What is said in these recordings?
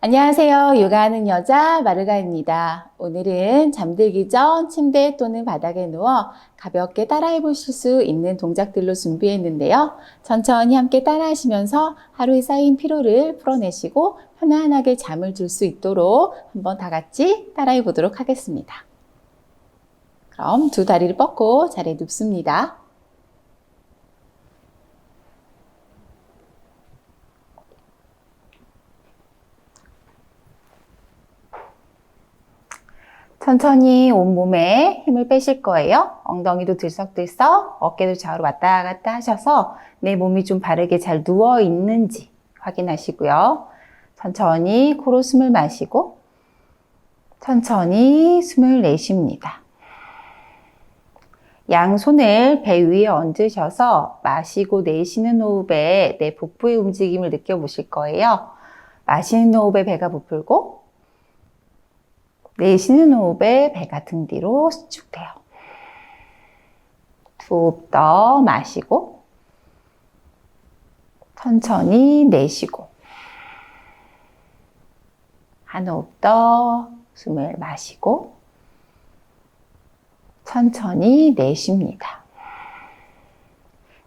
안녕하세요. 요가하는 여자 마르가입니다. 오늘은 잠들기 전 침대 또는 바닥에 누워 가볍게 따라해 보실 수 있는 동작들로 준비했는데요. 천천히 함께 따라 하시면서 하루에 쌓인 피로를 풀어내시고 편안하게 잠을 들수 있도록 한번 다 같이 따라해 보도록 하겠습니다. 그럼 두 다리를 뻗고 자리에 눕습니다. 천천히 온몸에 힘을 빼실 거예요. 엉덩이도 들썩들썩, 어깨도 좌우로 왔다 갔다 하셔서 내 몸이 좀 바르게 잘 누워 있는지 확인하시고요. 천천히 코로 숨을 마시고, 천천히 숨을 내쉽니다. 양손을 배 위에 얹으셔서 마시고 내쉬는 호흡에 내 복부의 움직임을 느껴보실 거예요. 마시는 호흡에 배가 부풀고, 내쉬는 호흡에 배가 등 뒤로 수축돼요. 두 호흡 더 마시고, 천천히 내쉬고, 한 호흡 더 숨을 마시고, 천천히 내쉽니다.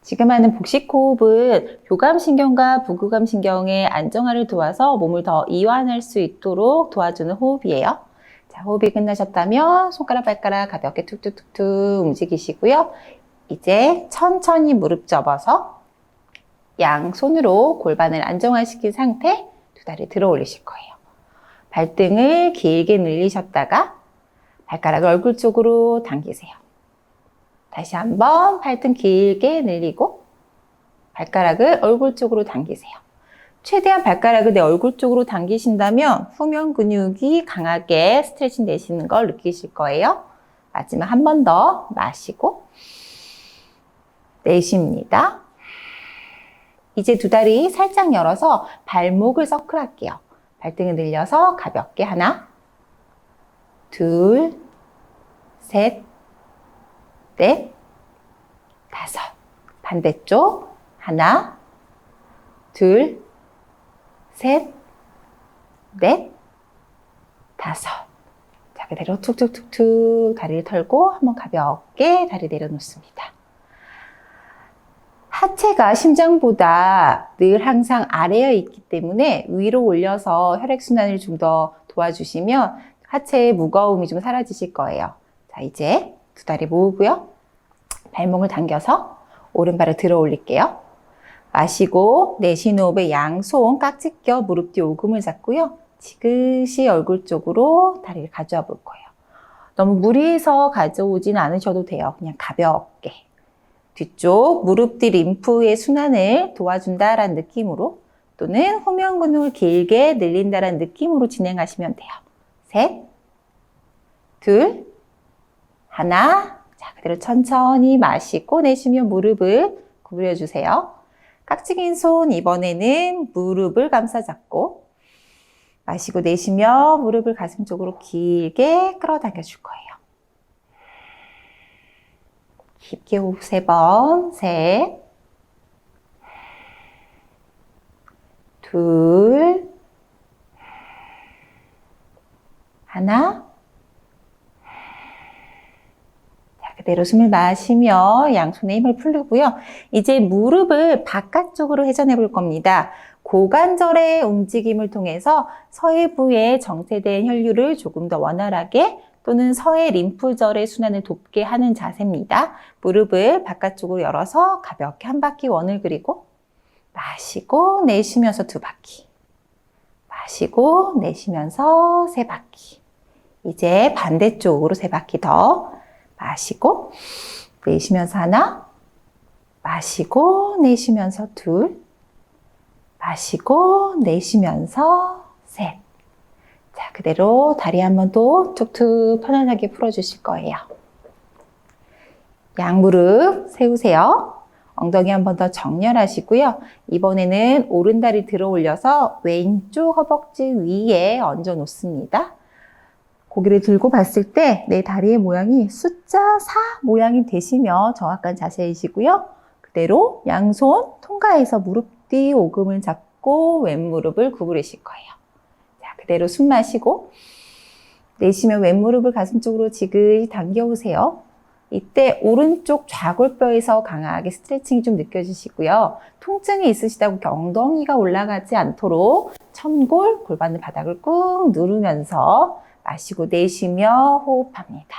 지금 하는 복식 호흡은 교감신경과 부교감신경의 안정화를 도와서 몸을 더 이완할 수 있도록 도와주는 호흡이에요. 자, 호흡이 끝나셨다면 손가락, 발가락 가볍게 툭툭툭툭 움직이시고요. 이제 천천히 무릎 접어서 양손으로 골반을 안정화시킨 상태 두 다리 들어 올리실 거예요. 발등을 길게 늘리셨다가 발가락을 얼굴 쪽으로 당기세요. 다시 한번 발등 길게 늘리고 발가락을 얼굴 쪽으로 당기세요. 최대한 발가락을 내 얼굴 쪽으로 당기신다면 후면 근육이 강하게 스트레칭 되시는 걸 느끼실 거예요. 마지막 한 번 더 마시고 내쉽니다. 이제 두 다리 살짝 열어서 발목을 서클 할게요. 발등을 늘려서 가볍게 하나, 둘, 셋, 넷, 다섯. 반대쪽. 하나, 둘, 셋, 넷, 다섯. 자, 그대로 툭툭툭툭 다리를 털고 한번 가볍게 다리 내려놓습니다. 하체가 심장보다 늘 항상 아래에 있기 때문에 위로 올려서 혈액순환을 좀 더 도와주시면 하체의 무거움이 좀 사라지실 거예요. 자, 이제 두 다리 모으고요. 발목을 당겨서 오른발을 들어 올릴게요. 마시고 내쉬는 호흡에 양손 깍지 껴 무릎 뒤 오금을 잡고요. 지그시 얼굴 쪽으로 다리를 가져와 볼 거예요. 너무 무리해서 가져오진 않으셔도 돼요. 그냥 가볍게. 뒤쪽 무릎 뒤 림프의 순환을 도와준다라는 느낌으로 또는 후면 근육을 길게 늘린다라는 느낌으로 진행하시면 돼요. 셋, 둘, 하나. 자, 그대로 천천히 마시고 내쉬며 무릎을 구부려 주세요. 깍지 긴 손 이번에는 무릎을 감싸 잡고 마시고 내쉬며 무릎을 가슴 쪽으로 길게 끌어당겨 줄 거예요. 깊게 호흡 세 번, 셋, 둘, 하나, 자, 그대로 숨을 마시며 양손에 힘을 풀고요. 이제 무릎을 바깥쪽으로 회전해 볼 겁니다. 고관절의 움직임을 통해서 서해부에 정체된 혈류를 조금 더 원활하게 또는 서해 림프절의 순환을 돕게 하는 자세입니다. 무릎을 바깥쪽으로 열어서 가볍게 한 바퀴 원을 그리고 마시고 내쉬면서 두 바퀴. 마시고 내쉬면서 세 바퀴. 이제 반대쪽으로 세 바퀴 더 마시고 내쉬면서 하나. 마시고 내쉬면서 둘. 마시고 내쉬면서 셋. 자, 그대로 다리 한 번 또 툭툭 편안하게 풀어 주실 거예요. 양무릎 세우세요. 엉덩이 한 번 더 정렬하시고요. 이번에는 오른 다리 들어 올려서 왼쪽 허벅지 위에 얹어 놓습니다. 고개를 들고 봤을 때 내 다리의 모양이 숫자 4 모양이 되시며 정확한 자세이시고요. 그대로 양손 통과해서 무릎 뒤 오금을 잡고 왼무릎을 구부리실 거예요. 자, 그대로 숨 마시고 내쉬면 왼무릎을 가슴 쪽으로 지그시 당겨오세요. 이때 오른쪽 좌골뼈에서 강하게 스트레칭이 좀 느껴지시고요. 통증이 있으시다고 엉덩이가 올라가지 않도록 천골, 골반을 바닥을 꾹 누르면서 마시고 내쉬며 호흡합니다.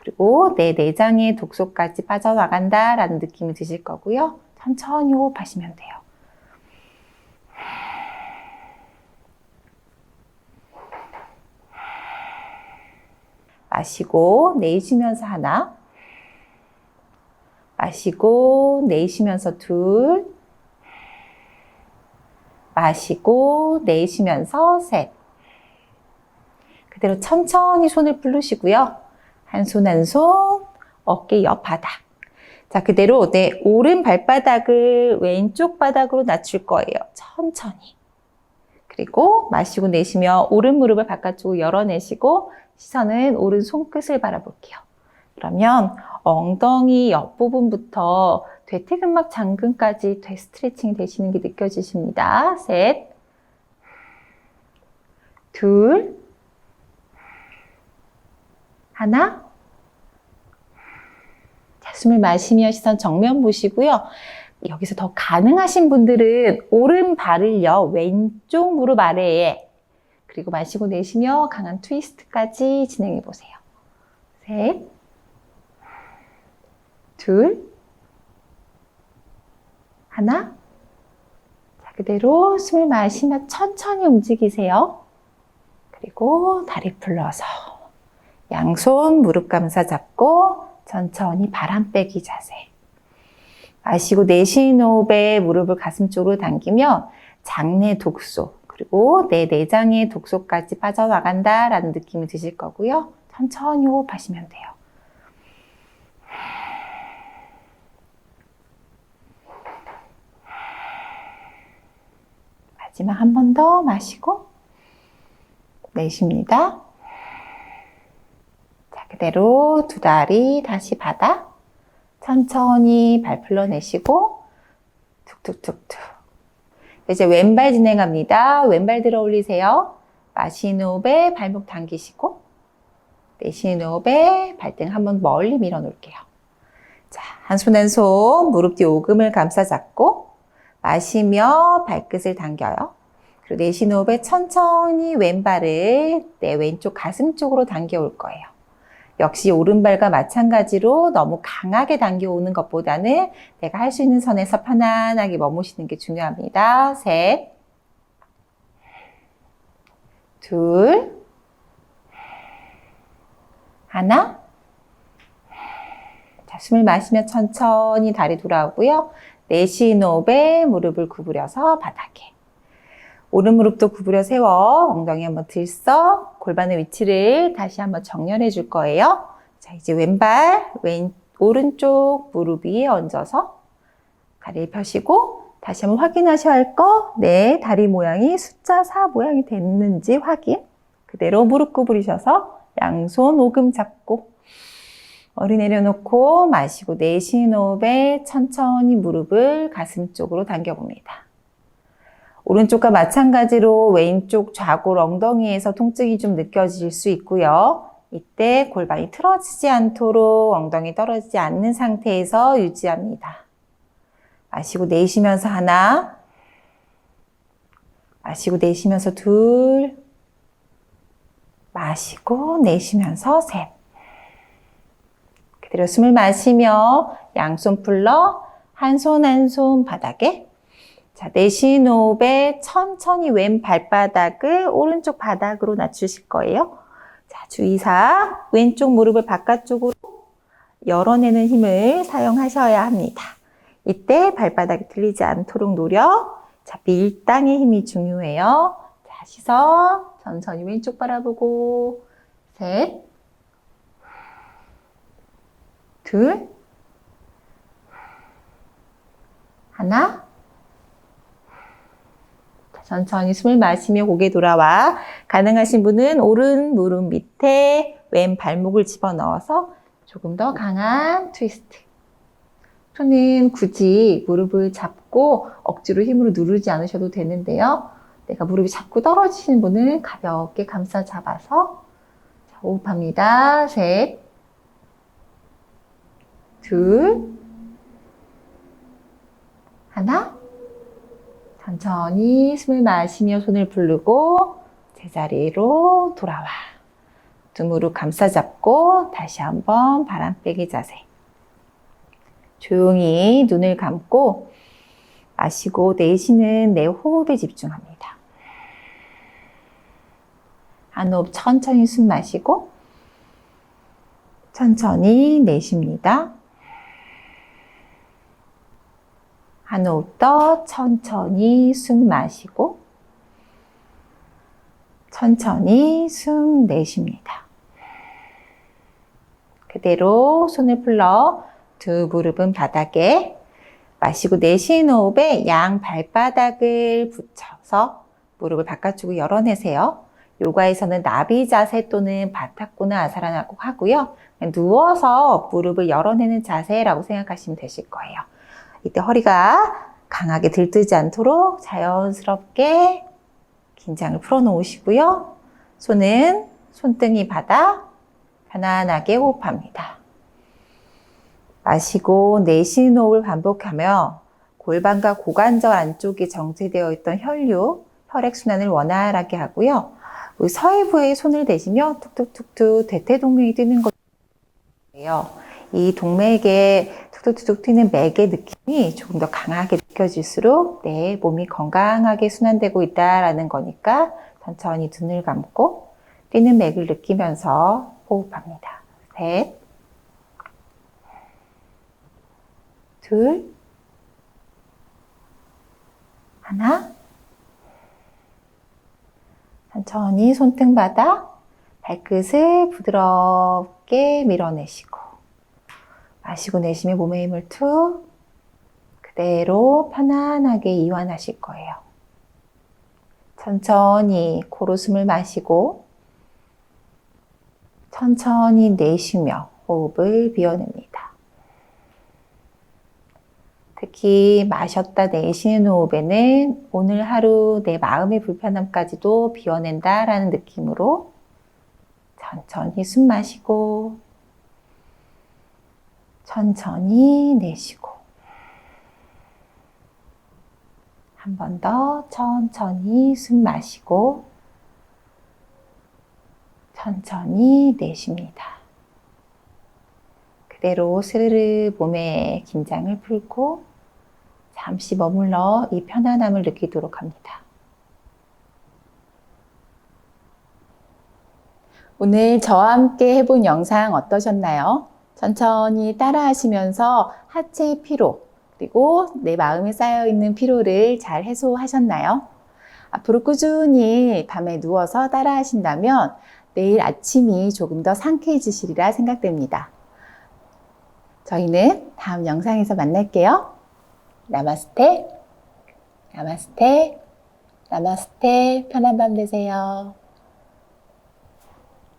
그리고 내 내장의 독소까지 빠져나간다 라는 느낌이 드실 거고요. 천천히 호흡하시면 돼요. 마시고 내쉬면서 하나. 마시고 내쉬면서 둘. 마시고 내쉬면서 셋. 그대로 천천히 손을 풀르시고요. 한 손 한 손 어깨 옆 바닥. 자, 그대로 내 오른 발바닥을 왼쪽 바닥으로 낮출 거예요. 천천히. 그리고 마시고 내쉬며 오른 무릎을 바깥쪽으로 열어내시고 시선은 오른 손끝을 바라볼게요. 그러면 엉덩이 옆부분부터 대퇴근막 장근까지 되 스트레칭 되시는 게 느껴지십니다. 셋, 둘, 하나. 자, 숨을 마시며 시선 정면 보시고요. 여기서 더 가능하신 분들은 오른 발을요, 왼쪽 무릎 아래에 그리고 마시고 내쉬며 강한 트위스트까지 진행해 보세요. 셋, 둘, 하나. 자, 그대로 숨을 마시며 천천히 움직이세요. 그리고 다리 풀러서 양손 무릎 감싸 잡고 천천히 바람 빼기 자세. 마시고 내쉬는 호흡에 무릎을 가슴 쪽으로 당기면 장내 독소, 그리고 내 내장의 독소까지 빠져나간다라는 느낌이 드실 거고요. 천천히 호흡하시면 돼요. 마지막 한 번 더 마시고 내쉽니다. 자, 그대로 두 다리 다시 바닥. 천천히 발 풀러내시고 툭툭툭툭. 이제 왼발 진행합니다. 왼발 들어 올리세요. 마시는 호흡에 발목 당기시고 내쉬는 호흡에 발등 한번 멀리 밀어 놓을게요. 자, 한 손 한 손 무릎 뒤 오금을 감싸 잡고 마시며 발끝을 당겨요. 그리고 내쉬는 호흡에 천천히 왼발을 내 왼쪽 가슴 쪽으로 당겨 올 거예요. 역시 오른발과 마찬가지로 너무 강하게 당겨오는 것보다는 내가 할 수 있는 선에서 편안하게 머무시는 게 중요합니다. 셋, 둘, 하나. 자, 숨을 마시며 천천히 다리 돌아오고요. 내쉬는 호흡에 무릎을 구부려서 바닥에. 오른 무릎도 구부려 세워 엉덩이 한번 들썩 골반의 위치를 다시 한번 정렬해 줄 거예요. 자, 이제 왼발 왼 오른쪽 무릎 위에 얹어서 다리를 펴시고 다시 한번 확인하셔야 할 거. 네, 다리 모양이 숫자 4 모양이 됐는지 확인. 그대로 무릎 구부리셔서 양손 오금 잡고 머리 내려놓고 마시고 내쉬는 호흡에 천천히 무릎을 가슴 쪽으로 당겨봅니다. 오른쪽과 마찬가지로 왼쪽 좌골 엉덩이에서 통증이 좀 느껴질 수 있고요. 이때 골반이 틀어지지 않도록 엉덩이 떨어지지 않는 상태에서 유지합니다. 마시고 내쉬면서 하나, 마시고 내쉬면서 둘, 마시고 내쉬면서 셋. 그대로 숨을 마시며 양손 풀러 한 손 한 손 바닥에 자, 내쉬는 호흡에 천천히 왼 발바닥을 오른쪽 바닥으로 낮추실 거예요. 자, 주의사 왼쪽 무릎을 바깥쪽으로 열어내는 힘을 사용하셔야 합니다. 이때 발바닥이 들리지 않도록 노력. 자, 밀당의 힘이 중요해요. 자, 시선 천천히 왼쪽 바라보고 셋, 둘, 하나, 천천히 숨을 마시며 고개 돌아와 가능하신 분은 오른 무릎 밑에 왼 발목을 집어넣어서 조금 더 강한 트위스트. 손은 굳이 무릎을 잡고 억지로 힘으로 누르지 않으셔도 되는데요. 내가 무릎이 자꾸 떨어지시는 분은 가볍게 감싸 잡아서 자, 호흡합니다. 셋, 둘, 하나. 천천히 숨을 마시며 손을 부르고 제자리로 돌아와. 두 무릎 감싸 잡고 다시 한번 바람 빼기 자세. 조용히 눈을 감고 마시고 내쉬는 내 호흡에 집중합니다. 한 호흡 천천히 숨 마시고 천천히 내쉽니다. 한 호흡 더 천천히 숨 마시고 천천히 숨 내쉽니다. 그대로 손을 풀러 두 무릎은 바닥에 마시고 내쉬는 호흡에 양 발바닥을 붙여서 무릎을 바깥쪽으로 열어내세요. 요가에서는 나비 자세 또는 바타코나 아사라나고 하고요. 누워서 무릎을 열어내는 자세라고 생각하시면 되실 거예요. 이때 허리가 강하게 들뜨지 않도록 자연스럽게 긴장을 풀어 놓으시고요. 손은 손등이 바닥 편안하게 호흡합니다. 마시고 내쉬는 호흡을 반복하며 골반과 고관절 안쪽에 정체되어 있던 혈류, 혈액순환을 원활하게 하고요. 우리 서해부에 손을 대시며 툭툭툭툭 대퇴동맥이 뛰는 거예요. 이 동맥에 툭툭툭툭 튀는 맥의 느낌이 조금 더 강하게 느껴질수록 내 몸이 건강하게 순환되고 있다라는 거니까 천천히 눈을 감고 뛰는 맥을 느끼면서 호흡합니다. 셋, 둘, 하나, 천천히 손등 바닥, 발끝을 부드럽게 밀어내시고, 마시고 내쉬며 몸의 힘을 툭, 그대로 편안하게 이완하실 거예요. 천천히 코로 숨을 마시고, 천천히 내쉬며 호흡을 비워냅니다. 특히 마셨다 내쉬는 호흡에는 오늘 하루 내 마음의 불편함까지도 비워낸다라는 느낌으로 천천히 숨 마시고 천천히 내쉬고 한 번 더 천천히 숨 마시고 천천히 내쉽니다. 그대로 스르르 몸의 긴장을 풀고 잠시 머물러 이 편안함을 느끼도록 합니다. 오늘 저와 함께 해본 영상 어떠셨나요? 천천히 따라 하시면서 하체 피로, 그리고 내 마음에 쌓여 있는 피로를 잘 해소하셨나요? 앞으로 꾸준히 밤에 누워서 따라 하신다면 내일 아침이 조금 더 상쾌해지시리라 생각됩니다. 저희는 다음 영상에서 만날게요. 나마스테, 나마스테, 나마스테, 편한 밤 되세요.